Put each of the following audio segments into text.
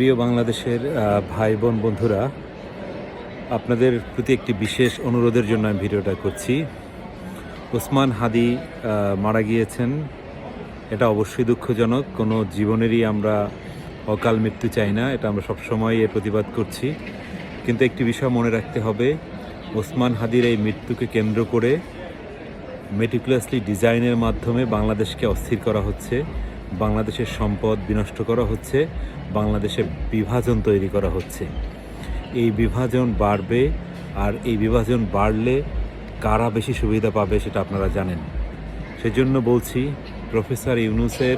প্রিয় বাংলাদেশের ভাই বোন বন্ধুরা, আপনাদের প্রতি একটি বিশেষ অনুরোধের জন্য আমি ভিডিওটা করছি। ওসমান হাদি মারা গিয়েছেন। এটা অবশ্যই দুঃখজনক। কোনো জীবনেরই আমরা অকাল মৃত্যু চাই না। এটা আমরা সবসময় এর প্রতিবাদ করছি। কিন্তু একটি বিষয় মনে রাখতে হবে, ওসমান হাদির এই মৃত্যুকে কেন্দ্র করে মেটিকুলাসলি ডিজাইনের মাধ্যমে বাংলাদেশকে অস্থির করা হচ্ছে। বাংলাদেশের সম্পদ বিনষ্ট করা হচ্ছে, বাংলাদেশে বিভাজন তৈরি করা হচ্ছে। এই বিভাজন বাড়বে আর এই বিভাজন বাড়লে কারা বেশি সুবিধা পাবে সেটা আপনারা জানেন। সেজন্য বলছি, প্রফেসর ইউনুসের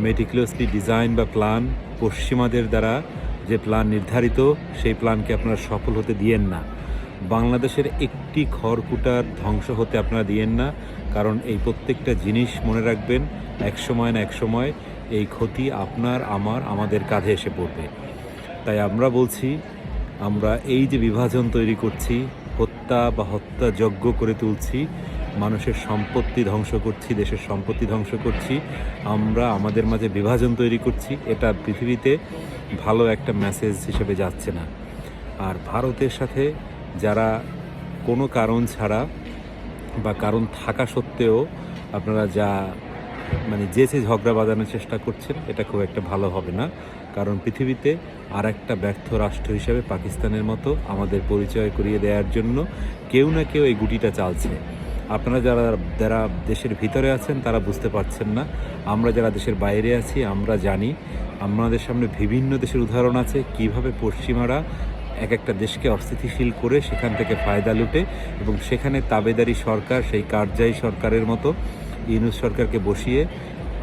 মেটিকুলাসলি ডিজাইন বা প্ল্যান পশ্চিমাদের দ্বারা যে প্ল্যান নির্ধারিত, সেই প্ল্যানকে আপনারা সফল হতে দিয়েন না। বাংলাদেশের একটি খড়কুটার ধ্বংস হতে আপনারা দিয়েন না, কারণ এই প্রত্যেকটা জিনিস মনে রাখবেন, এক সময় না এক সময় এই ক্ষতি আপনার, আমার, আমাদের কাঁধে এসে পড়বে। তাই আমরা বলছি, আমরা এই যে বিভাজন তৈরি করছি, হত্যা বা হত্যাযজ্ঞ করে তুলছি, মানুষের সম্পত্তি ধ্বংস করছি, দেশের সম্পত্তি ধ্বংস করছি, আমরা আমাদের মাঝে বিভাজন তৈরি করছি, এটা পৃথিবীতে ভালো একটা মেসেজ হিসেবে যাচ্ছে না। আর ভারতের সাথে যারা কোনো কারণ ছাড়া বা কারণ থাকা সত্ত্বেও আপনারা যা মানে যে ঝগড়া বাঁধানোর চেষ্টা করছেন, এটা খুব একটা ভালো হবে না। কারণ পৃথিবীতে আর একটা ব্যর্থ রাষ্ট্র হিসাবে পাকিস্তানের মতো আমাদের পরিচয় করিয়ে দেওয়ার জন্য কেউ না কেউ এই গুটিটা চালছে। আপনারা যারা যারা দেশের ভিতরে আছেন, তারা বুঝতে পারছেন না। আমরা যারা দেশের বাইরে আছি, আমরা জানি। আমাদের সামনে বিভিন্ন দেশের উদাহরণ আছে, কীভাবে পশ্চিমারা এক একটা দেশকে অস্থিতিশীল করে সেখান থেকে ফায়দা লুটে এবং সেখানে তাবেদারি সরকার, সেই কারজাই সরকারের মতো ইউনুস সরকারকে বসিয়ে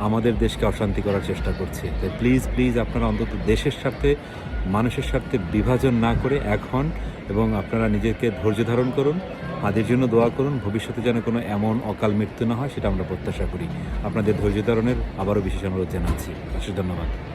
আমাদের দেশকে অশান্তি করার চেষ্টা করছে। তাই প্লিজ প্লিজ আপনারা অন্তত দেশের স্বার্থে, মানুষের স্বার্থে বিভাজন না করে এক হন এবং আপনারা নিজেকে ধৈর্য ধারণ করুন হাদের জন্য দোয়া করুন, ভবিষ্যতে যেন কোনো এমন অকাল মৃত্যু না হয়, সেটা আমরা প্রত্যাশা করি। আপনাদের ধৈর্য ধারণের আবারও বিশেষ অনুরোধ জানাচ্ছি। অশেষ ধন্যবাদ।